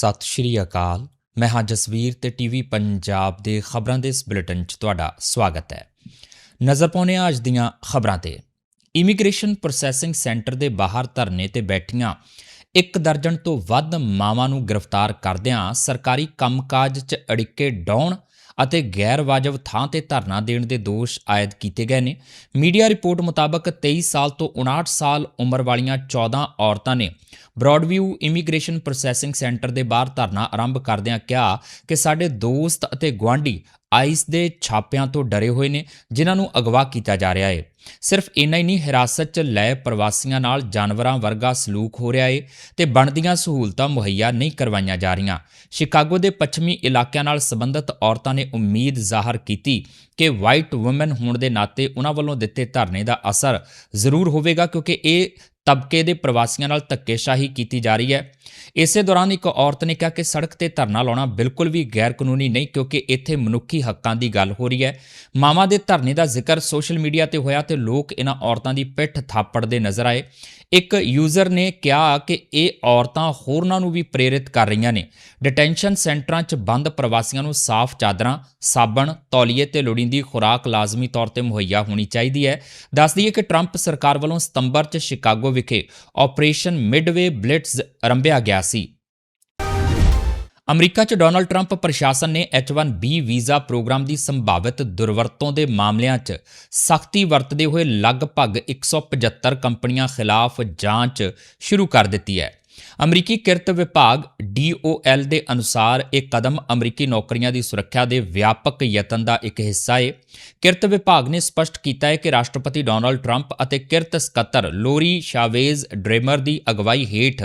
ਸਤਿ ਸ਼੍ਰੀ ਅਕਾਲ। ਮੈਂ ਹਾਂ ਜਸਵੀਰ ਤੇ ਟੀਵੀ ਪੰਜਾਬ ਦੇ ਖਬਰਾਂ ਦੇ ਇਸ ਬੁਲੇਟਿਨ 'ਚ ਤੁਹਾਡਾ ਸਵਾਗਤ ਹੈ। ਨਜ਼ਰ ਪਾਉਂਦੇ ਹਾਂ ਅੱਜ ਦੀਆਂ ਖਬਰਾਂ ਤੇ। ਇਮੀਗ੍ਰੇਸ਼ਨ ਪ੍ਰੋਸੈਸਿੰਗ ਸੈਂਟਰ ਦੇ ਬਾਹਰ ਧਰਨੇ ਤੇ ਬੈਠੀਆਂ ਇੱਕ ਦਰਜਨ ਤੋਂ ਵੱਧ ਮਾਵਾਂ ਨੂੰ ਗ੍ਰਿਫਤਾਰ ਕਰਦਿਆਂ ਸਰਕਾਰੀ ਕੰਮਕਾਜ 'ਚ ਅੜਿੱਕੇ ਡਾਉਣ ਅਤੇ ਗੈਰ ਵਾਜਬ ਥਾਂ ਤੇ ਧਰਨਾ ਦੇਣ ਦੇ ਦੋਸ਼ ਆਇਦ ਕੀਤੇ ਗਏ ਨੇ। ਮੀਡੀਆ ਰਿਪੋਰਟ ਮੁਤਾਬਕ 23 ਸਾਲ ਤੋਂ 59 ਸਾਲ ਉਮਰ ਵਾਲੀਆਂ 14 ਔਰਤਾਂ ਨੇ ਬ੍ਰੌਡਵਿਊ ਇਮੀਗ੍ਰੇਸ਼ਨ ਪ੍ਰੋਸੈਸਿੰਗ ਸੈਂਟਰ ਦੇ ਬਾਹਰ ਧਰਨਾ ਆਰੰਭ ਕਰਦਿਆਂ ਕਿਹਾ ਕਿ ਸਾਡੇ ਦੋਸਤ ਅਤੇ ਗੁਆਂਢੀ ਆਈਸ ਦੇ ਛਾਪਿਆਂ ਤੋਂ ਡਰੇ ਹੋਏ ਨੇ, ਜਿਨ੍ਹਾਂ ਨੂੰ ਅਗਵਾ ਕੀਤਾ ਜਾ ਰਿਹਾ ਹੈ ਸਿਰਫ ਇੰਨਾ ਹੀ ਨਹੀਂ, ਹਿਰਾਸਤ 'ਚ ਲਏ ਪ੍ਰਵਾਸੀਆਂ ਨਾਲ ਜਾਨਵਰਾਂ ਵਰਗਾ ਸਲੂਕ ਹੋ ਰਿਹਾ ਹੈ ਤੇ ਬਣਦੀਆਂ ਸਹੂਲਤਾਂ ਮੁਹੱਈਆ ਨਹੀਂ ਕਰਵਾਈਆਂ ਜਾ ਰਹੀਆਂ। ਸ਼ਿਕਾਗੋ ਦੇ ਪੱਛਮੀ ਇਲਾਕਿਆਂ ਨਾਲ ਸੰਬੰਧਿਤ ਔਰਤਾਂ ਨੇ ਉਮੀਦ ਜ਼ਾਹਰ ਕੀਤੀ ਕਿ ਵਾਈਟ ਔਮਨ ਹੋਣ ਦੇ ਨਾਤੇ ਉਹਨਾਂ ਵੱਲੋਂ ਦਿੱਤੇ ਧਰਨੇ ਦਾ ਅਸਰ ਜ਼ਰੂਰ ਹੋਵੇਗਾ, ਕਿਉਂਕਿ ਇਹ ਤਬਕੇ ਦੇ ਪ੍ਰਵਾਸੀਆਂ ਨਾਲ ਧੱਕੇਸ਼ਾਹੀ ਕੀਤੀ ਜਾ ਰਹੀ ਹੈ। ਇਸੇ ਦੌਰਾਨ ਇੱਕ ਔਰਤ ਨੇ ਕਿਹਾ ਕਿ ਸੜਕ ਤੇ ਧਰਨਾ ਲਾਉਣਾ ਬਿਲਕੁਲ ਵੀ ਗੈਰ ਕਾਨੂੰਨੀ ਨਹੀਂ, ਕਿਉਂਕਿ ਇੱਥੇ ਮਨੁੱਖੀ ਹੱਕਾਂ ਦੀ ਗੱਲ ਹੋ ਰਹੀ ਹੈ। ਮਾਵਾਂ ਦੇ ਧਰਨੇ ਦਾ ਜ਼ਿਕਰ ਸੋਸ਼ਲ ਮੀਡੀਆ ਤੇ ਹੋਇਆ ਤੇ ਲੋਕ ਇਹਨਾਂ ਔਰਤਾਂ ਦੀ ਪਿੱਠ ਥਾਪੜਦੇ ਨਜ਼ਰ ਆਏ। ਇੱਕ ਯੂਜ਼ਰ ਨੇ ਕਿਹਾ ਕਿ ਇਹ ਔਰਤਾਂ ਹੋਰਨਾਂ ਨੂੰ ਵੀ ਪ੍ਰੇਰਿਤ ਕਰ ਰਹੀਆਂ ਨੇ। ਡਿਟੈਂਸ਼ਨ ਸੈਂਟਰਾਂ 'ਚ ਬੰਦ ਪ੍ਰਵਾਸੀਆਂ ਨੂੰ ਸਾਫ਼ ਚਾਦਰਾਂ, ਸਾਬਣ, ਤੌਲੀਏ ਤੇ ਲੋੜੀਂਦੀ ਖੁਰਾਕ ਲਾਜ਼ਮੀ ਤੌਰ ਤੇ ਮੁਹੱਈਆ ਹੋਣੀ ਚਾਹੀਦੀ ਹੈ। ਦੱਸ ਦਈਏ ਕਿ ਟਰੰਪ ਸਰਕਾਰ ਵੱਲੋਂ ਸਤੰਬਰ 'ਚ ਸ਼ਿਕਾਗੋ ਵਿਖੇ ਆਪਰੇਸ਼ਨ ਮਿਡਵੇ ਬਲਿਟਜ਼ ਆਰੰਭਿਆ ਗਿਆ ਸੀ। ਅਮਰੀਕਾ 'ਚ ਡੋਨਲਡ ਟਰੰਪ ਪ੍ਰਸ਼ਾਸਨ ਨੇ H1B ਵੀਜ਼ਾ ਪ੍ਰੋਗਰਾਮ ਦੀ ਸੰਭਾਵਿਤ ਦੁਰਵਰਤੋਂ ਦੇ ਮਾਮਲਿਆਂ 'ਚ ਸਖਤੀ ਵਰਤਦੇ ਹੋਏ ਲਗਭਗ 175 ਕੰਪਨੀਆਂ ਖਿਲਾਫ ਜਾਂਚ ਸ਼ੁਰੂ ਕਰ ਦਿੱਤੀ ਹੈ। ਅਮਰੀਕੀ ਕਿਰਤ ਵਿਭਾਗ DOL ਦੇ ਅਨੁਸਾਰ ਇਹ ਕਦਮ ਅਮਰੀਕੀ ਨੌਕਰੀਆਂ ਦੀ ਸੁਰੱਖਿਆ ਦੇ ਵਿਆਪਕ ਯਤਨ ਦਾ ਇੱਕ ਹਿੱਸਾ ਹੈ ਕਿਰਤ ਵਿਭਾਗ ਨੇ ਸਪਸ਼ਟ ਕੀਤਾ ਹੈ ਕਿ ਰਾਸ਼ਟਰਪਤੀ ਡੋਨਾਲਡ ਟਰੰਪ ਅਤੇ ਕਿਰਤ ਸਕੱਤਰ ਲੋਰੀ ਸ਼ਾਵੇਜ਼ ਡਰੇਮਰ ਦੀ ਅਗਵਾਈ ਹੇਠ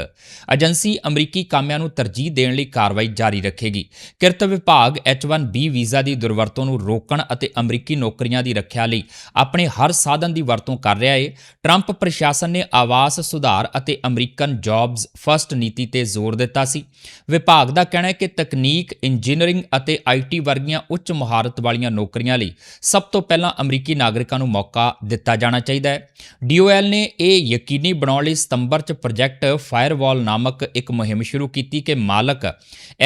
ਏਜੰਸੀ ਅਮਰੀਕੀ ਕਾਮਿਆਂ ਨੂੰ ਤਰਜੀਹ ਦੇਣ ਲਈ ਕਾਰਵਾਈ ਜਾਰੀ ਰੱਖੇਗੀ। ਕਿਰਤ ਵਿਭਾਗ H1B ਵੀਜ਼ਾ ਦੀ ਦੁਰਵਰਤੋਂ ਨੂੰ ਰੋਕਣ ਅਤੇ ਅਮਰੀਕੀ ਨੌਕਰੀਆਂ ਦੀ ਰੱਖਿਆ ਲਈ ਆਪਣੇ ਹਰ ਸਾਧਨ ਦੀ ਵਰਤੋਂ ਕਰ ਰਿਹਾ ਹੈ ਟਰੰਪ ਪ੍ਰਸ਼ਾਸਨ ਨੇ ਆਵਾਸ ਸੁਧਾਰ ਅਤੇ ਅਮਰੀਕਨ ਜੌਬਜ਼ ਫਸਟ ਨੀਤੀ ਤੇ ਜ਼ੋਰ ਦਿੱਤਾ ਸੀ। ਵਿਭਾਗ ਦਾ ਕਹਿਣਾ ਹੈ ਕਿ ਤਕਨੀਕ, ਇੰਜੀਨੀਅਰਿੰਗ ਅਤੇ ਆਈਟੀ ਵਰਗੀਆਂ ਉੱਚ ਮੁਹਾਰਤ ਵਾਲੀਆਂ ਨੌਕਰੀਆਂ ਲਈ ਸਭ ਤੋਂ ਪਹਿਲਾਂ ਅਮਰੀਕੀ ਨਾਗਰਿਕਾਂ ਨੂੰ ਮੌਕਾ ਦਿੱਤਾ ਜਾਣਾ ਚਾਹੀਦਾ ਹੈ। DOL ਨੇ ਇਹ ਯਕੀਨੀ ਬਣਾਉਣ ਲਈ ਸਤੰਬਰ 'ਚ ਪ੍ਰੋਜੈਕਟ ਫਾਇਰਵਾਲ ਨਾਮਕ ਇੱਕ ਮੁਹਿੰਮ ਸ਼ੁਰੂ ਕੀਤੀ ਕਿ ਮਾਲਕ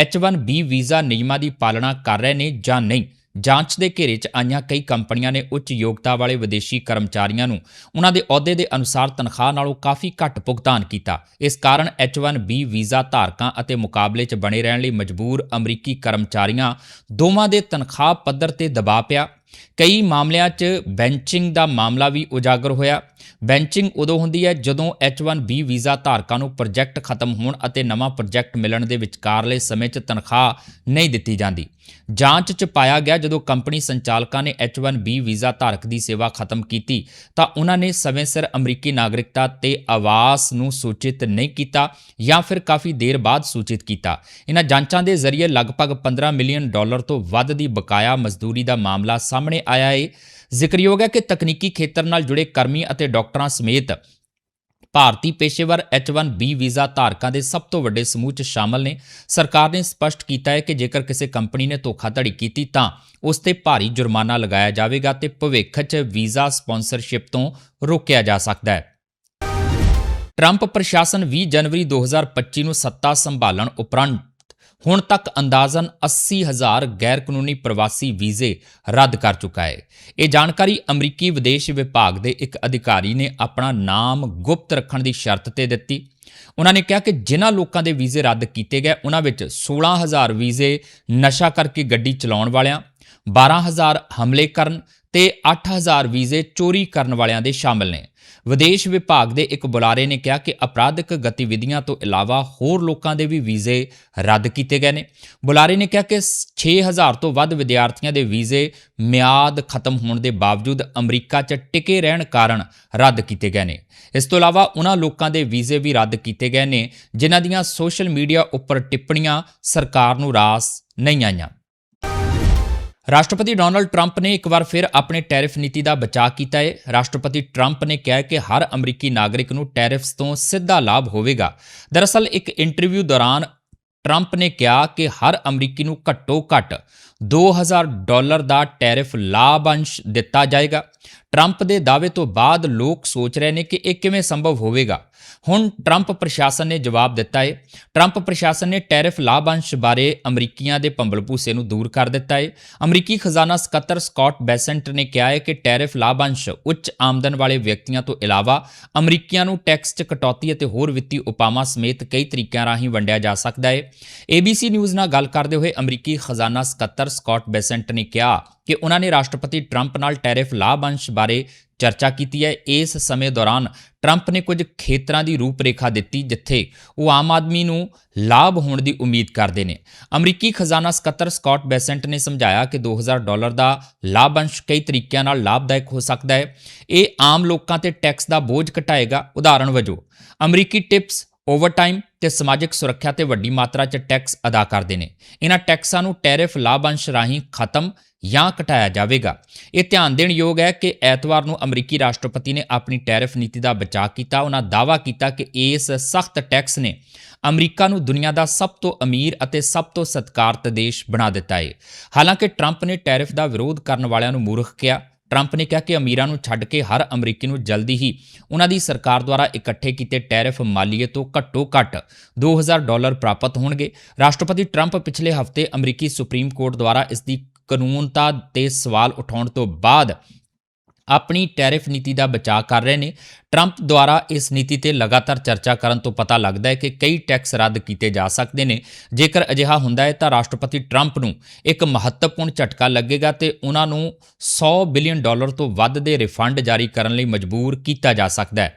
H1B ਵੀਜ਼ਾ ਨਿਯਮਾਂ ਦੀ ਪਾਲਣਾ ਕਰ ਰਹੇ ਨੇ ਜਾਂ ਨਹੀਂ। ਜਾਂਚ ਦੇ ਘੇਰੇ 'ਚ ਆਈਆਂ ਕਈ ਕੰਪਨੀਆਂ ਨੇ ਉੱਚ ਯੋਗਤਾ ਵਾਲੇ ਵਿਦੇਸ਼ੀ ਕਰਮਚਾਰੀਆਂ ਨੂੰ ਉਹਨਾਂ ਦੇ ਅਹੁਦੇ ਦੇ ਅਨੁਸਾਰ ਤਨਖਾਹ ਨਾਲੋਂ ਕਾਫੀ ਘੱਟ ਭੁਗਤਾਨ ਕੀਤਾ। ਇਸ ਕਾਰਨ H1B ਵੀਜ਼ਾ ਧਾਰਕਾਂ ਅਤੇ ਮੁਕਾਬਲੇ 'ਚ ਬਣੇ ਰਹਿਣ ਲਈ ਮਜਬੂਰ ਅਮਰੀਕੀ ਕਰਮਚਾਰੀਆਂ ਦੋਵਾਂ ਦੇ ਤਨਖਾਹ ਪੱਧਰ ਤੇ ਦਬਾਅ ਪਿਆ। ਕਈ ਮਾਮਲਿਆਂ 'ਚ ਬੈਂਚਿੰਗ ਦਾ ਮਾਮਲਾ ਵੀ ਉਜਾਗਰ ਹੋਇਆ। ਬੈਂਚਿੰਗ ਉਦੋਂ ਹੁੰਦੀ ਹੈ ਜਦੋਂ H1B ਵੀਜ਼ਾ ਧਾਰਕਾਂ ਨੂੰ ਪ੍ਰੋਜੈਕਟ ਖਤਮ ਹੋਣ ਅਤੇ ਨਵਾਂ ਪ੍ਰੋਜੈਕਟ ਮਿਲਣ ਦੇ ਵਿਚਕਾਰਲੇ ਸਮੇਂ 'ਚ ਤਨਖਾਹ ਨਹੀਂ ਦਿੱਤੀ ਜਾਂਦੀ। ਜਾਂਚ 'ਚ ਪਾਇਆ ਗਿਆ ਜਦੋਂ ਕੰਪਨੀ ਸੰਚਾਲਕਾਂ ਨੇ H1B ਵੀਜ਼ਾ ਧਾਰਕ ਦੀ ਸੇਵਾ ਖਤਮ ਕੀਤੀ ਤਾਂ ਉਹਨਾਂ ਨੇ ਸਮੇਂ ਸਿਰ ਅਮਰੀਕੀ ਨਾਗਰਿਕਤਾ ਤੇ ਆਵਾਸ ਨੂੰ ਸੂਚਿਤ ਨਹੀਂ ਕੀਤਾ ਜਾਂ ਫਿਰ ਕਾਫੀ ਦੇਰ ਬਾਅਦ ਸੂਚਿਤ ਕੀਤਾ। ਇਹਨਾਂ ਜਾਂਚਾਂ ਦੇ ਜ਼ਰੀਏ ਲਗਭਗ 15 ਮਿਲੀਅਨ ਡਾਲਰ ਤੋਂ ਵੱਧ ਦੀ ਬਕਾਇਆ ਮਜ਼ਦੂਰੀ ਦਾ ਮਾਮਲਾ ਸਾਹਮਣੇ ਆਇਆ ਹੈ ਜ਼ਿਕਰਯੋਗ ਹੈ ਕਿ ਤਕਨੀਕੀ ਖੇਤਰ ਨਾਲ ਜੁੜੇ ਕਰਮੀ ਅਤੇ ਡਾਕਟਰਾਂ ਸਮੇਤ ਭਾਰਤੀ ਪੇਸ਼ੇਵਰ H1B ਵੀਜ਼ਾ ਧਾਰਕਾਂ ਦੇ ਸਭ ਤੋਂ ਵੱਡੇ ਸਮੂਹ 'ਚ ਸ਼ਾਮਲ ਨੇ। ਸਰਕਾਰ ਨੇ ਸਪਸ਼ਟ ਕੀਤਾ ਹੈ ਕਿ ਜੇਕਰ ਕਿਸੇ ਕੰਪਨੀ ਨੇ ਧੋਖਾਧੜੀ ਕੀਤੀ ਤਾਂ ਉਸ ਤੇ ਭਾਰੀ ਜੁਰਮਾਨਾ ਲਗਾਇਆ ਜਾਵੇਗਾ ਤੇ ਭਵਿੱਖ 'ਚ ਵੀਜ਼ਾ ਸਪਾਂਸਰਸ਼ਿਪ ਤੋਂ ਰੋਕਿਆ ਜਾ ਸਕਦਾ ਹੈ। ਟਰੰਪ ਪ੍ਰਸ਼ਾਸਨ 20 ਜਨਵਰੀ 2025 ਨੂੰ ਸੱਤਾ ਸੰਭਾਲਣ ਉਪਰੰਤ ਹੁਣ ਤੱਕ ਅੰਦਾਜ਼ਨ 80000 ਗੈਰ ਕਾਨੂੰਨੀ ਪ੍ਰਵਾਸੀ ਵੀਜ਼ੇ ਰੱਦ ਕਰ ਚੁੱਕਾ ਹੈ। ਇਹ ਜਾਣਕਾਰੀ ਅਮਰੀਕੀ ਵਿਦੇਸ਼ ਵਿਭਾਗ ਦੇ ਇੱਕ ਅਧਿਕਾਰੀ ਨੇ ਆਪਣਾ ਨਾਮ ਗੁਪਤ ਰੱਖਣ ਦੀ ਸ਼ਰਤ ਤੇ ਦਿੱਤੀ। ਉਹਨਾਂ ਨੇ ਕਿਹਾ ਕਿ ਜਿਨ੍ਹਾਂ ਲੋਕਾਂ ਦੇ ਵੀਜ਼ੇ ਰੱਦ ਕੀਤੇ ਗਏ, ਉਹਨਾਂ ਵਿੱਚ 16000 ਵੀਜ਼ੇ ਨਸ਼ਾ ਕਰਕੇ ਗੱਡੀ ਚਲਾਉਣ ਵਾਲਿਆਂ 12000 ਹਮਲੇ ਕਰਨ ਤੇ 8000 ਵੀਜ਼ੇ ਚੋਰੀ ਕਰਨ ਵਾਲਿਆਂ ਦੇ ਸ਼ਾਮਲ ਨੇ। ਵਿਦੇਸ਼ ਵਿਭਾਗ ਦੇ ਇੱਕ ਬੁਲਾਰੇ ਨੇ ਕਿਹਾ ਕਿ ਅਪਰਾਧਿਕ ਗਤੀਵਿਧੀਆਂ ਤੋਂ ਇਲਾਵਾ ਹੋਰ ਲੋਕਾਂ ਦੇ ਵੀ ਵੀਜ਼ੇ ਰੱਦ ਕੀਤੇ ਗਏ ਨੇ। ਬੁਲਾਰੇ ਨੇ ਕਿਹਾ ਕਿ 6000 ਤੋਂ ਵੱਧ ਵਿਦਿਆਰਥੀਆਂ ਦੇ ਵੀਜ਼ੇ ਮਿਆਦ ਖਤਮ ਹੋਣ ਦੇ ਬਾਵਜੂਦ ਅਮਰੀਕਾ 'ਚ ਟਿਕੇ ਰਹਿਣ ਕਾਰਨ ਰੱਦ ਕੀਤੇ ਗਏ ਨੇ। ਇਸ ਤੋਂ ਇਲਾਵਾ ਉਹਨਾਂ ਲੋਕਾਂ ਦੇ ਵੀਜ਼ੇ ਵੀ ਰੱਦ ਕੀਤੇ ਗਏ ਨੇ, ਜਿਨ੍ਹਾਂ ਦੀਆਂ ਸੋਸ਼ਲ ਮੀਡੀਆ ਉੱਪਰ ਟਿੱਪਣੀਆਂ ਸਰਕਾਰ ਨੂੰ ਰਾਸ ਨਹੀਂ ਆਈਆਂ। ਰਾਸ਼ਟਰਪਤੀ ਡੋਨਾਲਡ ਟਰੰਪ ਨੇ ਇੱਕ ਵਾਰ ਫਿਰ ਆਪਣੇ ਟੈਰਿਫ ਨੀਤੀ ਦਾ ਬਚਾਅ ਕੀਤਾ ਹੈ ਰਾਸ਼ਟਰਪਤੀ ਟਰੰਪ ਨੇ ਕਿਹਾ ਕਿ ਹਰ ਅਮਰੀਕੀ ਨਾਗਰਿਕ ਨੂੰ ਟੈਰਿਫਸ ਤੋਂ ਸਿੱਧਾ ਲਾਭ ਹੋਵੇਗਾ। ਦਰਅਸਲ ਇੱਕ ਇੰਟਰਵਿਊ ਦੌਰਾਨ ਟਰੰਪ ਨੇ ਕਿਹਾ ਕਿ ਹਰ ਅਮਰੀਕੀ ਨੂੰ ਘੱਟੋ ਘੱਟ 2000 ਡਾਲਰ ਦਾ ਟੈਰਿਫ ਲਾਭ ਅੰਸ਼ ਦਿੱਤਾ ਜਾਏਗਾ। ਟਰੰਪ ਦੇ ਦਾਅਵੇ ਤੋਂ ਬਾਅਦ ਲੋਕ ਸੋਚ ਰਹੇ ਨੇ ਕਿ ਇਹ ਕਿਵੇਂ ਸੰਭਵ ਹੋਵੇਗਾ। ਹੁਣ ਟਰੰਪ ਪ੍ਰਸ਼ਾਸਨ ਨੇ ਜਵਾਬ ਦਿੱਤਾ ਹੈ ਟਰੰਪ ਪ੍ਰਸ਼ਾਸਨ ਨੇ ਟੈਰਿਫ ਲਾਭ ਅੰਸ਼ ਬਾਰੇ ਅਮਰੀਕੀਆਂ ਦੇ ਭੰਬਲਭੂਸੇ ਨੂੰ ਦੂਰ ਕਰ ਦਿੱਤਾ ਹੈ ਅਮਰੀਕੀ ਖਜ਼ਾਨਾ ਸਕੱਤਰ ਸਕਾਟ ਬੈਸੈਂਟ ਨੇ ਕਿਹਾ ਹੈ ਕਿ ਟੈਰਿਫ ਲਾਭ ਅੰਸ਼ ਉੱਚ ਆਮਦਨ ਵਾਲੇ ਵਿਅਕਤੀਆਂ ਤੋਂ ਇਲਾਵਾ ਅਮਰੀਕੀਆਂ ਨੂੰ ਟੈਕਸ 'ਚ ਕਟੌਤੀ ਅਤੇ ਹੋਰ ਵਿੱਤੀ ਉਪਾਵਾਂ ਸਮੇਤ ਕਈ ਤਰੀਕਿਆਂ ਰਾਹੀਂ ਵੰਡਿਆ ਜਾ ਸਕਦਾ ਹੈ ABC ਨਿਊਜ਼ ਨਾਲ ਗੱਲ ਕਰਦੇ ਹੋਏ ਅਮਰੀਕੀ ਖਜ਼ਾਨਾ ਸਕੱਤਰ ਸਕਾਟ ਬੈਸੈਂਟ ਨੇ ਕਿਹਾ ਕਿ ਉਹਨਾਂ ਨੇ ਰਾਸ਼ਟਰਪਤੀ ਟਰੰਪ ਨਾਲ ਟੈਰਿਫ ਲਾਭ ਅੰਸ਼ ਬਾਰੇ ਚਰਚਾ ਕੀਤੀ ਹੈ। ਇਸ ਸਮੇਂ ਦੌਰਾਨ ਟਰੰਪ ਨੇ ਕੁਝ ਖੇਤਰਾਂ ਦੀ ਰੂਪਰੇਖਾ ਦਿੱਤੀ, ਜਿੱਥੇ ਉਹ ਆਮ ਆਦਮੀ ਨੂੰ ਲਾਭ ਹੋਣ ਦੀ ਉਮੀਦ ਕਰਦੇ ਨੇ। ਅਮਰੀਕੀ ਖਜ਼ਾਨਾ ਸਕੱਤਰ ਸਕਾਟ ਬੈਸੈਂਟ ਨੇ ਸਮਝਾਇਆ ਕਿ 2000 ਡਾਲਰ ਦਾ ਲਾਭਅੰਸ਼ ਕਈ ਤਰੀਕਿਆਂ ਨਾਲ ਲਾਭਦਾਇਕ ਹੋ ਸਕਦਾ ਹੈ। ਇਹ ਆਮ ਲੋਕਾਂ ਤੇ ਟੈਕਸ ਦਾ ਬੋਝ ਘਟਾਏਗਾ। ਉਦਾਹਰਣ ਵਜੋਂ, ਅਮਰੀਕੀ ਟਿਪਸ ਓਵਰਟਾਈਮ ਤੇ ਸਮਾਜਿਕ ਸੁਰੱਖਿਆ ਤੇ ਵੱਡੀ ਮਾਤਰਾ 'ਚ ਟੈਕਸ ਅਦਾ ਕਰਦੇ ਨੇ। ਇਹਨਾਂ ਟੈਕਸਾਂ ਨੂੰ ਟੈਰਿਫ ਲਾਭ ਰਾਹੀਂ ਖਤਮ ਜਾਂ ਘਟਾਇਆ ਜਾਵੇਗਾ। ਇਹ ਧਿਆਨ ਦੇਣ ਯੋਗ ਹੈ ਕਿ ਐਤਵਾਰ ਨੂੰ ਅਮਰੀਕੀ ਰਾਸ਼ਟਰਪਤੀ ਨੇ ਆਪਣੀ ਟੈਰਿਫ ਨੀਤੀ ਦਾ ਬਚਾਅ ਕੀਤਾ। ਉਹਨਾਂ ਦਾਅਵਾ ਕੀਤਾ ਕਿ ਇਸ ਸਖਤ ਟੈਕਸ ਨੇ ਅਮਰੀਕਾ ਨੂੰ ਦੁਨੀਆ ਦਾ ਸਭ ਤੋਂ ਅਮੀਰ ਅਤੇ ਸਭ ਤੋਂ ਸਤਿਕਾਰਤ ਦੇਸ਼ ਬਣਾ ਦਿੱਤਾ ਹੈ ਹਾਲਾਂਕਿ ਟਰੰਪ ਨੇ ਟੈਰਿਫ ਦਾ ਵਿਰੋਧ ਕਰਨ ਵਾਲਿਆਂ ਨੂੰ ਮੂਰਖ ਕਿਹਾ। ਟਰੰਪ ਨੇ ਕਿਹਾ ਕਿ ਅਮੀਰਾਂ ਨੂੰ ਛੱਡ ਕੇ ਹਰ ਅਮਰੀਕੀ ਨੂੰ ਜਲਦੀ ਹੀ ਉਹਨਾਂ ਦੀ ਸਰਕਾਰ ਦੁਆਰਾ ਇਕੱਠੇ ਕੀਤੇ ਟੈਰਿਫ ਮਾਲੀਏ ਤੋਂ ਘੱਟੋ-ਘੱਟ 2000 ਡਾਲਰ ਪ੍ਰਾਪਤ ਹੋਣਗੇ। ਰਾਸ਼ਟਰਪਤੀ ਟਰੰਪ ਪਿਛਲੇ ਹਫ਼ਤੇ ਅਮਰੀਕੀ ਸੁਪਰੀਮ ਕੋਰਟ ਦੁਆਰਾ ਇਸ ਦੀ ਕਾਨੂੰਨਤਾ ਤੇ ਸਵਾਲ ਉਠਾਉਣ ਤੋਂ ਬਾਅਦ ਆਪਣੀ ਟੈਰਿਫ ਨੀਤੀ ਦਾ ਬਚਾਅ ਕਰ ਰਹੇ ਨੇ। ਟਰੰਪ ਦੁਆਰਾ ਇਸ ਨੀਤੀ ਤੇ ਲਗਾਤਾਰ ਚਰਚਾ ਕਰਨ ਤੋਂ ਪਤਾ ਲੱਗਦਾ ਹੈ ਕਿ ਕਈ ਟੈਕਸ ਰੱਦ ਕੀਤੇ ਜਾ ਸਕਦੇ ਨੇ। ਜੇਕਰ ਅਜਿਹਾ ਹੁੰਦਾ ਹੈ ਤਾਂ ਰਾਸ਼ਟਰਪਤੀ ਟਰੰਪ ਨੂੰ ਇੱਕ ਮਹੱਤਵਪੂਰਨ ਝਟਕਾ ਲੱਗੇਗਾ ਤੇ ਉਹਨਾਂ ਨੂੰ 100 ਬਿਲੀਅਨ ਡਾਲਰ ਤੋਂ ਵੱਧ ਦੇ ਰਿਫੰਡ ਜਾਰੀ ਕਰਨ ਲਈ ਮਜਬੂਰ ਕੀਤਾ ਜਾ ਸਕਦਾ ਹੈ।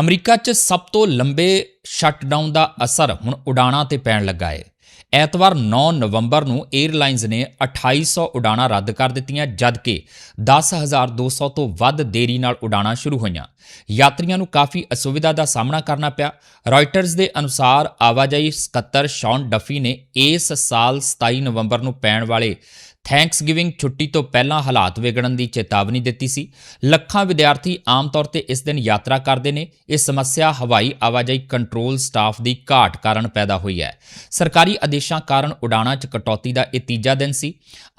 ਅਮਰੀਕਾ 'ਚ ਸਭ ਤੋਂ ਲੰਬੇ ਸ਼ਟਡਾਊਨ ਦਾ ਅਸਰ ਹੁਣ ਉਡਾਣਾਂ ਤੇ ਪੈਣ ਲੱਗਾ ਹੈ। ਐਤਵਾਰ 9 ਨਵੰਬਰ ਨੂੰ 에ਅਰਲਾਈਨਸ ਨੇ 2800 ਉਡਾਣਾਂ ਰੱਦ ਕਰ ਦਿੱਤੀਆਂ, ਜਦਕਿ 10200 ਤੋਂ ਵੱਧ ਦੇਰੀ ਨਾਲ ਉਡਾਣਾਂ ਸ਼ੁਰੂ ਹੋਈਆਂ। ਯਾਤਰੀਆਂ ਨੂੰ ਕਾਫੀ ਅਸੁਵਿਧਾ ਦਾ ਸਾਹਮਣਾ ਕਰਨਾ ਪਿਆ। ਰਾਇਟਰਸ ਦੇ ਅਨੁਸਾਰ ਆਵਾਜਾਈ ਸਕੱਤਰ ਸ਼ੌਨ ਡਫੀ ਨੇ ਇਸ ਸਾਲ 27 ਨਵੰਬਰ ਨੂੰ ਪੈਣ ਵਾਲੇ ਥੈਂਕਸਗਿਵਿੰਗ ਛੁੱਟੀ ਤੋਂ ਪਹਿਲਾਂ ਹਾਲਾਤ ਵਿਗੜਨ ਦੀ ਚੇਤਾਵਨੀ ਦਿੱਤੀ ਸੀ। ਲੱਖਾਂ ਵਿਦਿਆਰਥੀ ਆਮ ਤੌਰ ਤੇ ਇਸ ਦਿਨ ਯਾਤਰਾ ਕਰਦੇ ਨੇ। ਇਹ ਸਮੱਸਿਆ ਹਵਾਈ ਆਵਾਜਾਈ ਕੰਟਰੋਲ ਸਟਾਫ ਦੀ ਘਾਟ ਕਾਰਨ ਪੈਦਾ ਹੋਈ ਹੈ। ਸਰਕਾਰੀ ਆਦੇਸ਼ਾਂ ਕਾਰਨ ਉਡਾਣਾਂ 'ਚ ਕਟੌਤੀ ਦਾ ਇਹ ਤੀਜਾ ਦਿਨ ਸੀ।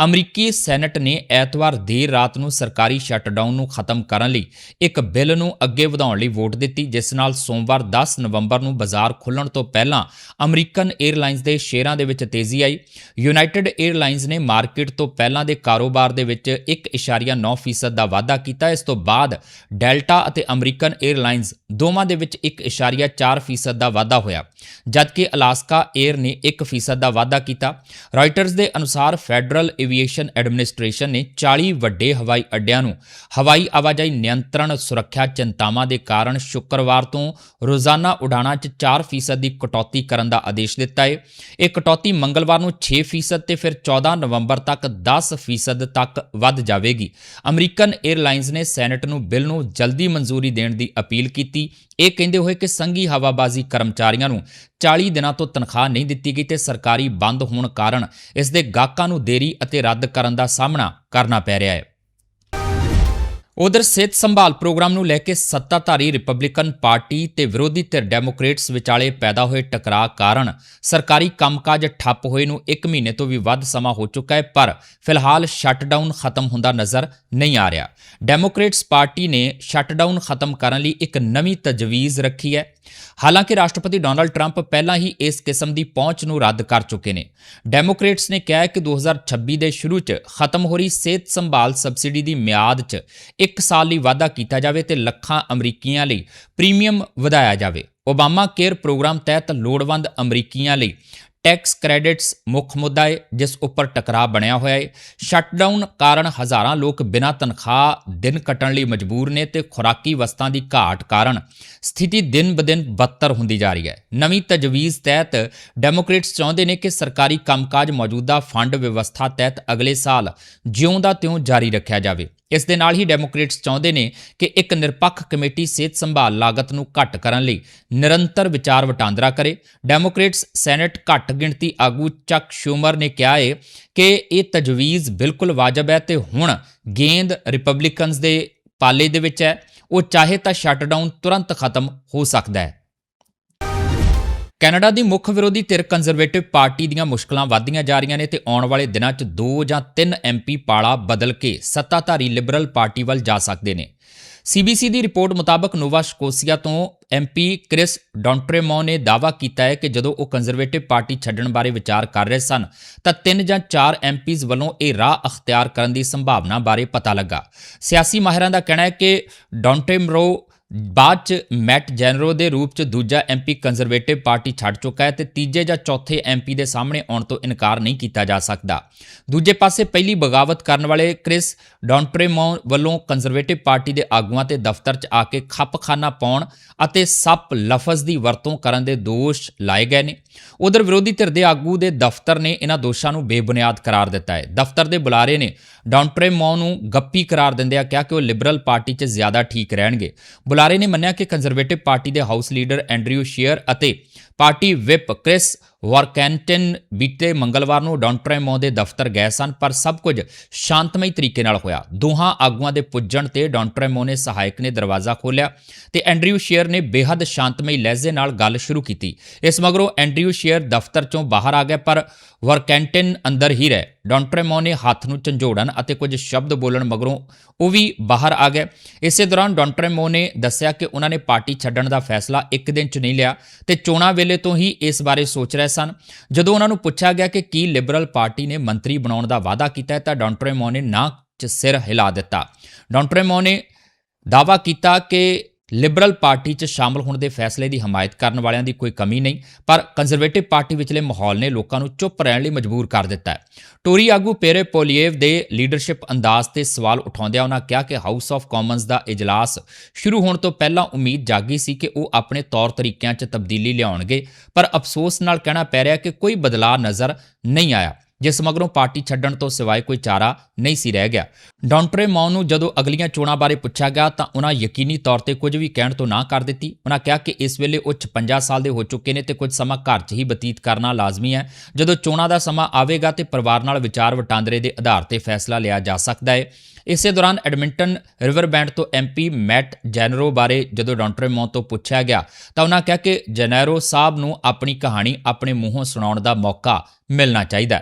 ਅਮਰੀਕੀ ਸੈਨੇਟ ਨੇ ਐਤਵਾਰ ਦੇਰ ਰਾਤ ਨੂੰ ਸਰਕਾਰੀ ਸ਼ਟਡਾਊਨ ਨੂੰ ਖਤਮ ਕਰਨ ਲਈ ਇੱਕ ਬਿੱਲ ਨੂੰ ਅੱਗੇ ਵਧਾਉਣ ਲਈ ਵੋਟ ਦਿੱਤੀ, ਜਿਸ ਨਾਲ ਸੋਮਵਾਰ 10 ਨਵੰਬਰ ਨੂੰ ਬਾਜ਼ਾਰ ਖੁੱਲਣ ਤੋਂ ਪਹਿਲਾਂ ਅਮਰੀਕਨ 에ਅਰਲਾਈਨਸ ਦੇ ਸ਼ੇਅਰਾਂ ਦੇ ਵਿੱਚ ਤੇਜ਼ੀ ਆਈ। ਯੂਨਾਈਟਿਡ 에ਅਰਲਾਈਨਸ ਨੇ ਮਾਰਕੀਟ ਤੋਂ ਪਹਿਲਾਂ ਦੇ ਕਾਰੋਬਾਰ ਦੇ ਵਿੱਚ 1.9% ਦਾ ਵਾਧਾ ਕੀਤਾ। ਇਸ ਤੋਂ ਬਾਅਦ ਡੈਲਟਾ ਅਤੇ ਅਮਰੀਕਨ 에ਅਰਲਾਈਨਸ ਦੋਵਾਂ ਦੇ ਵਿੱਚ 1.4% ਦਾ ਵਾਧਾ ਹੋਇਆ। ਜਦਕਿ ਅਲਾਸਕਾ 에ਅਰ ਨੇ 1% ਦਾ ਵਾਧਾ ਕੀਤਾ ਰਾਇਟਰਸ ਦੇ ਅਨੁਸਾਰ ਫੈਡਰਲ ਏਵੀਏਸ਼ਨ ਐਡਮਿਨਿਸਟ੍ਰੇਸ਼ਨ ਨੇ 40 ਵੱਡੇ ਹਵਾਈ ਅੱਡਿਆਂ ਨੂੰ ਹਵਾਈ ਆਵਾਜਾਈ ਨਿਯੰਤਰਣ ਸੁਰੱਖਿਆ ਚਿੰਤਾਵਾਂ ਦੇ ਕਾਰਨ ਸ਼ੁੱਕਰਵਾਰ ਤੋਂ ਰੋਜ਼ਾਨਾ ਉਡਾਣਾਂ 'ਚ 4% ਦੀ ਕਟੌਤੀ ਕਰਨ ਦਾ ਆਦੇਸ਼ ਦਿੱਤਾ ਹੈ ਇਹ ਕਟੌਤੀ ਮੰਗਲਵਾਰ ਨੂੰ 6% ਤੇ ਫਿਰ 14 ਨਵੰਬਰ ਤੱਕ 10% ਤੱਕ ਵੱਧ ਜਾਵੇਗੀ। ਅਮਰੀਕਨ 에ਅਰਲਾਈਨਸ ਨੇ ਸੈਨੇਟ ਨੂੰ ਬਿੱਲ ਨੂੰ ਜਲਦੀ ਮਨਜ਼ੂਰੀ ਦੇਣ ਦੀ ਅਪੀਲ ਕੀਤੀ। ਇਹ ਕਹਿੰਦੇ ਹੋਏ ਕਿ ਸੰਘੀ ਹਵਾਬਾਜ਼ੀ ਕਰਮਚਾਰੀਆਂ ਨੂੰ 40 ਦਿਨਾਂ ਤੋਂ ਤਨਖਾਹ ਨਹੀਂ ਦਿੱਤੀ ਗਈ ਤੇ ਸਰਕਾਰੀ ਬੰਦ ਹੋਣ ਕਾਰਨ ਇਸ ਦੇ ਗਾਹਕਾਂ ਨੂੰ ਦੇਰੀ ਅਤੇ ਰੱਦ ਕਰਨ ਦਾ ਸਾਹਮਣਾ ਕਰਨਾ ਪੈ ਰਿਹਾ ਹੈ। ਉਧਰ ਸਿਹਤ ਸੰਭਾਲ ਪ੍ਰੋਗਰਾਮ ਨੂੰ ਲੈ ਕੇ ਸੱਤਾਧਾਰੀ ਰਿਪਬਲਿਕਨ ਪਾਰਟੀ ਤੇ ਵਿਰੋਧੀ ਧਿਰ ਡੈਮੋਕ੍ਰੇਟਸ ਵਿਚਾਲੇ ਪੈਦਾ ਹੋਏ ਟਕਰਾਅ ਕਾਰਨ ਸਰਕਾਰੀ ਕੰਮਕਾਜ ਠੱਪ ਹੋਏ ਨੂੰ 1 ਮਹੀਨੇ ਤੋਂ ਵੀ ਵੱਧ ਸਮਾਂ ਹੋ ਚੁੱਕਾ ਹੈ, ਪਰ ਫਿਲਹਾਲ ਸ਼ਟਡਾਊਨ ਖਤਮ ਹੁੰਦਾ ਨਜ਼ਰ ਨਹੀਂ ਆ ਰਿਹਾ। ਡੈਮੋਕ੍ਰੇਟਸ ਪਾਰਟੀ ਨੇ ਸ਼ਟਡਾਊਨ ਖਤਮ ਕਰਨ ਲਈ ਇੱਕ ਨਵੀਂ ਤਜਵੀਜ਼ ਰੱਖੀ ਹੈ। ਹਾਲਾਂਕਿ ਰਾਸ਼ਟਰਪਤੀ ਡੋਨਾਲਡ ਟਰੰਪ ਪਹਿਲਾਂ ਹੀ ਇਸ ਕਿਸਮ ਦੀ ਪਹੁੰਚ ਨੂੰ ਰੱਦ ਕਰ ਚੁੱਕੇ ਨੇ। ਡੈਮੋਕ੍ਰੇਟਸ ਨੇ ਕਿਹਾ ਹੈ ਕਿ 2026 ਦੇ ਸ਼ੁਰੂ 'ਚ ਖਤਮ ਹੋ ਰਹੀ ਸਿਹਤ ਸੰਭਾਲ ਸਬਸਿਡੀ ਦੀ ਮਿਆਦ 'ਚ ਇੱਕ ਸਾਲ ਲਈ ਵਾਧਾ ਕੀਤਾ ਜਾਵੇ ਤੇ ਲੱਖਾਂ ਅਮਰੀਕੀਆਂ ਲਈ ਪ੍ਰੀਮੀਅਮ ਵਧਾਇਆ ਜਾਵੇ। ਓਬਾਮਾ ਕੇਅਰ ਪ੍ਰੋਗਰਾਮ ਤਹਿਤ ਲੋੜਵੰਦ ਅਮਰੀਕੀਆਂ ਲਈ ਟੈਕਸ ਕ੍ਰੈਡਿਟਸ ਮੁੱਖ ਮੁੱਦਾ ਹੈ ਜਿਸ ਉੱਪਰ ਟਕਰਾਅ ਬਣਿਆ ਹੋਇਆ ਹੈ ਸ਼ਟਡਾਊਨ ਕਾਰਨ ਹਜ਼ਾਰਾਂ ਲੋਕ ਬਿਨਾਂ ਤਨਖਾਹ ਦਿਨ ਕੱਟਣ ਲਈ ਮਜਬੂਰ ਨੇ ਤੇ ਖੁਰਾਕੀ ਵਸਤਾਂ ਦੀ ਘਾਟ ਕਾਰਨ ਸਥਿਤੀ ਦਿਨ-ਬਦਿਨ ਬੱਤਰ ਹੁੰਦੀ ਜਾ ਰਹੀ ਹੈ। ਨਵੀਂ ਤਜਵੀਜ਼ ਤਹਿਤ ਡੈਮੋਕ੍ਰੇਟਸ ਚਾਹੁੰਦੇ ਨੇ ਕਿ ਸਰਕਾਰੀ ਕੰਮਕਾਜ ਮੌਜੂਦਾ ਫੰਡ ਵਿਵਸਥਾ ਤਹਿਤ ਅਗਲੇ ਸਾਲ ਜਿਉਂ ਦਾ ਤਿਉਂ ਜਾਰੀ ਰੱਖਿਆ ਜਾਵੇ। ਇਸ ਦੇ ਨਾਲ ਹੀ ਡੈਮੋਕ੍ਰੇਟਸ ਚਾਹੁੰਦੇ ਨੇ ਕਿ ਇੱਕ ਨਿਰਪੱਖ ਕਮੇਟੀ ਸਿਹਤ ਸੰਭਾਲ ਲਾਗਤ ਨੂੰ ਘੱਟ ਕਰਨ ਲਈ ਨਿਰੰਤਰ ਵਿਚਾਰ ਵਟਾਂਦਰਾ ਕਰੇ। ਡੈਮੋਕ੍ਰੇਟਸ ਸੈਨੇਟ ਘੱਟ ਗਿਣਤੀ ਆਗੂ ਚੱਕ ਸ਼ੂਮਰ ਨੇ ਕਿਹਾ ਹੈ ਕਿ ਇਹ ਤਜਵੀਜ਼ ਬਿਲਕੁਲ ਵਾਜਬ ਹੈ ਤੇ ਹੁਣ ਗੇਂਦ ਰਿਪਬਲਿਕਨਸ ਦੇ ਪਾਲੇ ਦੇ ਵਿੱਚ ਹੈ। ਉਹ ਚਾਹੇ ਤਾਂ ਸ਼ਟਡਾਊਨ ਤੁਰੰਤ ਖਤਮ ਹੋ ਸਕਦਾ ਹੈ। ਕੈਨੇਡਾ ਦੀ ਮੁੱਖ ਵਿਰੋਧੀ ਧਿਰ ਕੰਜ਼ਰਵੇਟਿਵ ਪਾਰਟੀ ਦੀਆਂ ਮੁਸ਼ਕਲਾਂ ਵਧਦੀਆਂ ਜਾ ਰਹੀਆਂ ਨੇ ਤੇ ਆਉਣ ਵਾਲੇ ਦਿਨਾਂ 'ਚ 2 ਜਾਂ 3 ਐਮਪੀ ਪਾਲਾ ਬਦਲ ਕੇ ਸੱਤਾਧਾਰੀ ਲਿਬਰਲ ਪਾਰਟੀ ਵੱਲ ਜਾ ਸਕਦੇ ਨੇ। ਸੀਬੀਸੀ ਦੀ ਰਿਪੋਰਟ ਮੁਤਾਬਕ ਨੋਵਾ ਸਕੋਸੀਆ ਤੋਂ ਐਮਪੀ ਕ੍ਰਿਸ ਡੌਂਟਰੇਮੋ ਨੇ ਦਾਅਵਾ ਕੀਤਾ ਹੈ ਕਿ ਜਦੋਂ ਉਹ ਕੰਜ਼ਰਵੇਟਿਵ ਪਾਰਟੀ ਛੱਡਣ ਬਾਰੇ ਵਿਚਾਰ ਕਰ ਰਹੇ ਸਨ, ਤਾਂ 3 ਜਾਂ 4 ਐਮਪੀਜ਼ ਵੱਲੋਂ ਇਹ ਰਾਹ ਅਖਤਿਆਰ ਕਰਨ ਦੀ ਸੰਭਾਵਨਾ ਬਾਰੇ ਪਤਾ ਲੱਗਾ। ਸਿਆਸੀ ਮਾਹਿਰਾਂ ਦਾ ਕਹਿਣਾ ਹੈ ਕਿ ਡੌਂਟਰੇਮੋ ਬਾਅਦ ਚ ਮੈਟ ਜੈਨਰੋ ਦੇ ਰੂਪ ਚ ਦੂਜਾ ਐਮਪੀ ਕੰਜ਼ਰਵੇਟਿਵ ਪਾਰਟੀ ਛੱਡ ਚੁੱਕਾ ਹੈ ਤੇ ਤੀਜੇ ਜਾਂ ਚੌਥੇ ਐਮਪੀ ਦੇ ਸਾਹਮਣੇ ਆਉਣ ਤੋਂ ਇਨਕਾਰ ਨਹੀਂ ਕੀਤਾ ਜਾ ਸਕਦਾ। ਦੂਜੇ ਪਾਸੇ ਪਹਿਲੀ ਬਗਾਵਤ ਕਰਨ ਵਾਲੇ ਕ੍ਰਿਸ ਡੌਂਟਰੇਮੋ ਵੱਲੋਂ ਕੰਜ਼ਰਵੇਟਿਵ ਪਾਰਟੀ ਦੇ ਆਗੂਆਂ ਤੇ ਦਫ਼ਤਰ 'ਚ ਆ ਕੇ ਖੱਪਖਾਨਾ ਪਾਉਣ ਅਤੇ ਸੱਪ ਲਫ਼ਜ਼ ਦੀ ਵਰਤੋਂ ਕਰਨ ਦੇ ਦੋਸ਼ ਲਾਏ ਗਏ ਨੇ। ਉਧਰ ਵਿਰੋਧੀ ਧਿਰ ਦੇ ਆਗੂ ਦੇ ਦਫ਼ਤਰ ਨੇ ਇਹਨਾਂ ਦੋਸ਼ਾਂ ਨੂੰ ਬੇਬੁਨਿਆਦ ਕਰਾਰ ਦਿੱਤਾ ਹੈ। ਦਫ਼ਤਰ ਦੇ ਬੁਲਾਰੇ ਨੇ ਡੌਂਟਰੇਮੋ ਨੂੰ ਗੱਪੀ ਕਰਾਰ ਦਿੰਦਿਆਂ ਕਿਹਾ ਕਿ ਉਹ ਲਿਬਰਲ ਪਾਰਟੀ 'ਚ ਜ਼ਿਆਦਾ ਠੀਕ ਰਹਿਣਗੇ। ਬੁਲਾਰੇ ਨੇ ਮੰਨਿਆ ਕਿ ਕੰਜ਼ਰਵੇਟਿਵ ਪਾਰਟੀ ਦੇ ਹਾਊਸ ਲੀਡਰ ਐਂਡਰਿਊ ਸ਼ੀਅਰ ਅਤੇ ਪਾਰਟੀ ਵਿਪ ਕ੍ਰਿਸ ਵਾਰਕੈਂਟਨ ਬੀਤੇ ਮੰਗਲਵਾਰ ਨੂੰ ਡੌਂਟਰੇਮੋ ਦੇ ਦਫ਼ਤਰ ਗਏ ਸਨ, ਪਰ ਸਭ ਕੁਝ ਸ਼ਾਂਤਮਈ ਤਰੀਕੇ ਨਾਲ ਹੋਇਆ। ਦੋਹਾਂ ਆਗੂਆਂ ਦੇ ਪੁੱਜਣ ਤੇ ਡੌਂਟਰੇਮੋ ਨੇ ਸਹਾਇਕ ਨੇ ਦਰਵਾਜ਼ਾ ਖੋਲ੍ਹਿਆ ਤੇ ਐਂਡਰਿਊ ਸ਼ੇਅਰ ਨੇ ਬੇहद ਸ਼ਾਂਤਮਈ ਲਹਿਜ਼ੇ ਨਾਲ ਗੱਲ ਸ਼ੁਰੂ ਕੀਤੀ। ਇਸ ਮਗਰੋਂ ਐਂਡਰਿਊ ਸ਼ੇਅਰ ਦਫ਼ਤਰ ਚੋਂ ਬਾਹਰ ਆ ਗਿਆ ਪਰ ਵਰਕੈਂਟਨ ਅੰਦਰ ਹੀ ਰਹਿ। ਡੌਂਟਰੇਮੋ ਨੇ ਹੱਥ ਨੂੰ ਝੰਜੋੜਨ ਅਤੇ ਕੁਝ ਸ਼ਬਦ ਬੋਲਣ ਮਗਰੋਂ ਉਹ ਵੀ ਬਾਹਰ ਆ ਗਏ। ਇਸੇ ਦੌਰਾਨ ਡੌਂਟਰੇਮੋ ਨੇ ਦੱਸਿਆ ਕਿ ਉਹਨਾਂ ਨੇ ਪਾਰਟੀ ਛੱਡਣ ਦਾ ਫੈਸਲਾ ਇੱਕ ਦਿਨ 'ਚ ਨਹੀਂ ਲਿਆ ਤੇ ਚੋਣਾਂ ਵੇਲੇ ਤੋਂ ਹੀ ਇਸ ਬਾਰੇ ਸੋਚ ਰਹੇ ਸਨ। ਜਦੋਂ ਉਹਨਾਂ ਨੂੰ ਪੁੱਛਿਆ ਗਿਆ ਕਿ ਕੀ ਲਿਬਰਲ ਪਾਰਟੀ ਨੇ ਮੰਤਰੀ ਬਣਾਉਣ ਦਾ ਵਾਅਦਾ ਕੀਤਾ ਹੈ ਤਾਂ ਡੌਂਟਰੇਮੋ ਨੇ ਨਾ 'ਚ ਸਿਰ ਹਿਲਾ ਦਿੱਤਾ। ਡੌਂਟਰੇਮੋ ਨੇ ਦਾਅਵਾ ਕੀਤਾ ਕਿ ਲਿਬਰਲ ਪਾਰਟੀ 'ਚ ਸ਼ਾਮਲ ਹੋਣ ਦੇ ਫੈਸਲੇ ਦੀ ਹਮਾਇਤ ਕਰਨ ਵਾਲਿਆਂ ਦੀ ਕੋਈ ਕਮੀ ਨਹੀਂ, ਪਰ ਕੰਜ਼ਰਵੇਟਿਵ ਪਾਰਟੀ ਵਿਚਲੇ ਮਾਹੌਲ ਨੇ ਲੋਕਾਂ ਨੂੰ ਚੁੱਪ ਰਹਿਣ ਲਈ ਮਜਬੂਰ ਕਰ ਦਿੱਤਾ ਹੈ। ਟੋਰੀ ਆਗੂ ਪੇਰੇ ਪੋਲੀਏਵ ਦੇ ਲੀਡਰਸ਼ਿਪ ਅੰਦਾਜ਼ ਤੇ ਸਵਾਲ ਉਠਾਉਂਦਿਆਂ ਉਹਨਾਂ ਕਿਹਾ ਕਿ ਹਾਊਸ ਆਫ ਕਾਮਨਸ ਦਾ ਇਜਲਾਸ ਸ਼ੁਰੂ ਹੋਣ ਤੋਂ ਪਹਿਲਾਂ ਉਮੀਦ ਜਾਗੀ ਸੀ ਕਿ ਉਹ ਆਪਣੇ ਤੌਰ ਤਰੀਕਿਆਂ 'ਚ ਤਬਦੀਲੀ ਲਿਆਉਣਗੇ, ਪਰ ਅਫਸੋਸ ਨਾਲ ਕਹਿਣਾ ਪੈ ਰਿਹਾ ਕਿ ਕੋਈ ਬਦਲਾਅ ਨਜ਼ਰ ਨਹੀਂ ਆਇਆ। ਜਿਸ ਮਗਰੋਂ ਪਾਰਟੀ ਛੱਡਣ ਤੋਂ ਸਿਵਾਏ ਕੋਈ ਚਾਰਾ ਨਹੀਂ ਸੀ ਰਹਿ ਗਿਆ। ਡੌਂਟਰੇ ਮੌਨ ਨੂੰ ਜਦੋਂ ਅਗਲੀਆਂ ਚੋਣਾਂ ਬਾਰੇ ਪੁੱਛਿਆ ਗਿਆ ਤਾਂ ਉਹਨਾਂ ਯਕੀਨੀ ਤੌਰ ਤੇ ਕੁਝ ਵੀ ਕਹਿਣ ਤੋਂ ਨਾ ਕਰ ਦਿੱਤੀ। ਉਹਨਾਂ ਕਿਹਾ ਕਿ ਇਸ ਵੇਲੇ ਉਹ 56 ਸਾਲ ਦੇ ਹੋ ਚੁੱਕੇ ਨੇ ਤੇ ਕੁਝ ਸਮਾਂ ਘਰ 'ਚ ਹੀ ਬਤੀਤ ਕਰਨਾ ਲਾਜ਼ਮੀ ਹੈ। ਜਦੋਂ ਚੋਣਾਂ ਦਾ ਸਮਾਂ ਆਵੇਗਾ ਤੇ ਪਰਿਵਾਰ ਨਾਲ ਵਿਚਾਰ ਵਟਾਂਦਰੇ ਦੇ ਆਧਾਰ ਤੇ ਫੈਸਲਾ ਲਿਆ ਜਾ ਸਕਦਾ ਹੈ। ਇਸੇ ਦੌਰਾਨ ਐਡਮਿੰਟਨ ਰਿਵਰਬੈਂਡ ਤੋਂ ਐਮਪੀ ਮੈਟ ਜੈਨਰੋ ਬਾਰੇ ਜਦੋਂ ਡੌਂਟਰੇਮੋ ਤੋਂ ਪੁੱਛਿਆ ਗਿਆ ਤਾਂ ਉਹਨਾਂ ਕਿਹਾ ਕਿ ਜੈਨਰੋ ਸਾਹਿਬ ਨੂੰ ਆਪਣੀ ਕਹਾਣੀ ਆਪਣੇ ਮੂੰਹੋਂ ਸੁਣਾਉਣ ਦਾ ਮੌਕਾ ਮਿਲਣਾ ਚਾਹੀਦਾ